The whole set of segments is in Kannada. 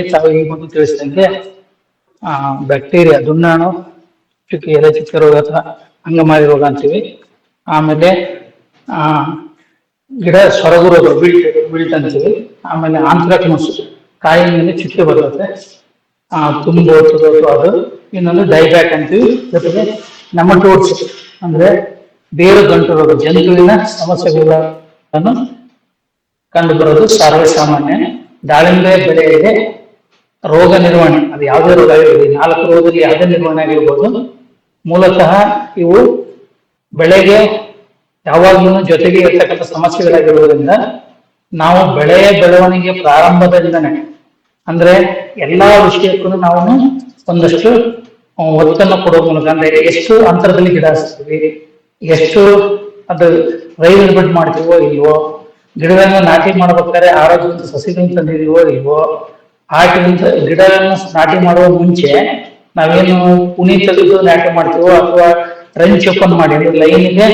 ತಾವು ಈ ಮೊದಲು ತಿಳಿಸಿದಂಗೆ, ಆ ಬ್ಯಾಕ್ಟೀರಿಯಾ ದುಂಡಾಣು, ಚುಕ್ಕಿ ಎಲೆ, ಚಿಕ್ಕ ರೋಗ ಅಥವಾ ಅಂಗಮಾರಿ ರೋಗ ಅಂತೀವಿ. ಆಮೇಲೆ, ಆ, ಗಿಡ ಸೊರಗು ರೋಗ ಬಿಲ್ಟ್ ಬಿಲ್ಟ್ ಅಂತೀವಿ ಆಮೇಲೆ ಆಂಥ್ರಾಕ್ನೋಸ್ ಕಾಯಿ ಮೇಲೆ ಚುಕ್ಕೆ ಬರುತ್ತೆ ಆ, ತುಂಬು ತುರೋದು ಅದು. ಇನ್ನೊಂದು ಡೈಬ್ಯಾಕ್ ಅಂತೀವಿ. ಜೊತೆಗೆ ಟೋರ್ಸ್ ಅಂದ್ರೆ ಬೇರು ಗಂಟು ರೋಗ, ಜಂತುವಿನ ಸಮಸ್ಯೆಗಳನ್ನು ಕಂಡು ಬರೋದು ಸರ್ವೇ ಸಾಮಾನ್ಯ ದಾಳಿಂಬೆ ಬೆಳೆಯಲ್ಲಿ ರೋಗ ನಿರ್ವಹಣೆ, ಅದು ಯಾವುದೇ ರೋಗ ಆಗಿರ್ಬೋದು ನಾಲ್ಕು ರೋಗದಲ್ಲಿ ಯಾವುದೇ ನಿರ್ವಹಣೆ ಆಗಿರ್ಬೋದು, ಮೂಲತಃ ಇವು ಬೆಳೆಗೆ ಯಾವಾಗ್ಲೂ ಜೊತೆಗೆ ಇರ್ತಕ್ಕಂಥ ಸಮಸ್ಯೆಗಳಾಗಿರುವುದರಿಂದ ನಾವು ಬೆಳೆಯ ಬೆಳವಣಿಗೆ ಪ್ರಾರಂಭದಿಂದನೇ ಅಂದ್ರೆ ಎಲ್ಲಾ ವಿಷಯಕ್ಕೂ ನಾವು ಒಂದಷ್ಟು ಒತ್ತನ್ನು ಕೊಡೋ ಮೂಲಕ, ಅಂದ್ರೆ ಎಷ್ಟು ಅಂತರದಲ್ಲಿ ಗಿಡ ಹಚ್ತೀವಿ, ಎಷ್ಟು ಅದು ರೈಲ್ ಬಿಡ್ ಮಾಡ್ತೀವೋ ಇಲ್ವೋ, ಗಿಡಗಳನ್ನ ನಾಟಿ ಮಾಡ್ಬೇಕಾದ್ರೆ ಆರೋಗ್ಯವಂತ ಸಸಿಗಳನ್ನ ತಂದಿದೀವೋ ಇಲ್ವೋ ಹಾಕಿದಂತ ಗಿಡಗಳನ್ನು ನಾಟಿ ಮಾಡುವ ಮುಂಚೆ ನಾವೇನು ಕುಣಿ ತೆಗೆದು ನಾಟಿ ಮಾಡ್ತೀವೋ ಅಥವಾ ಟ್ರೆಂಚ್ ಓಪನ್ ಮಾಡಿ ಲೈನ್ಗೆ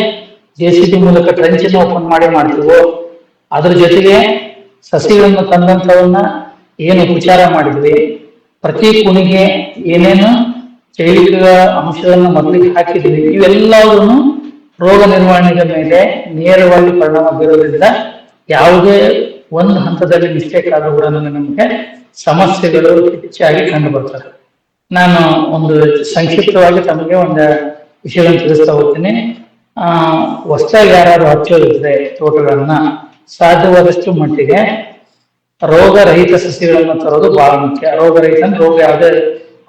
ಜೆ ಸಿ ಬಿ ಮೂಲಕ ಟ್ರೆಂಚ್ ಓಪನ್ ಮಾಡಿ ಮಾಡ್ತೀವೋ, ಅದ್ರ ಜೊತೆಗೆ ಸಸಿಗಳನ್ನು ತಂದಂತವನ್ನ ಏನು ಉಪಚಾರ ಮಾಡಿದ್ವಿ, ಪ್ರತಿ ಕುಣಿಗೆ ಏನೇನು ಜೈವಿಕ ಅಂಶಗಳನ್ನು ಮೊದಲಿಗೆ ಹಾಕಿದ್ವಿ, ಇವೆಲ್ಲವನ್ನು ರೋಗ ನಿರ್ವಹಣೆಯ ಮೇಲೆ ನೇರವಾಗಿ ಪರಿಣಾಮ ಬೀರೋದ್ರಿಂದ ಯಾವುದೇ ಒಂದು ಹಂತದಲ್ಲಿ ಮಿಸ್ಟೇಕ್ ಕೂಡ ನಮಗೆ ಸಮಸ್ಯೆಗಳು ಹೆಚ್ಚಾಗಿ ಕಂಡು ಬರ್ತದೆ ನಾನು ಒಂದು ಸಂಕ್ಷಿಪ್ತವಾಗಿ ತಮಗೆ ಒಂದು ವಿಷಯವನ್ನು ತಿಳಿಸ್ತಾ ಹೋಗ್ತೀನಿ. ಆ, ಹೊಸದಾಗಿ ಯಾರಾದ್ರು ಹಚ್ಚೋದಿದ್ರೆ ತೋಟಗಳನ್ನ ಸಾಧ್ಯವಾದಷ್ಟು ಮಟ್ಟಿಗೆ ರೋಗರಹಿತ ಸಸ್ಯಗಳನ್ನು ತರೋದು ಬಹಳ ಮುಖ್ಯ. ರೋಗರಹಿತ ಅಂದ್ರೆ ರೋಗ ಯಾವುದೇ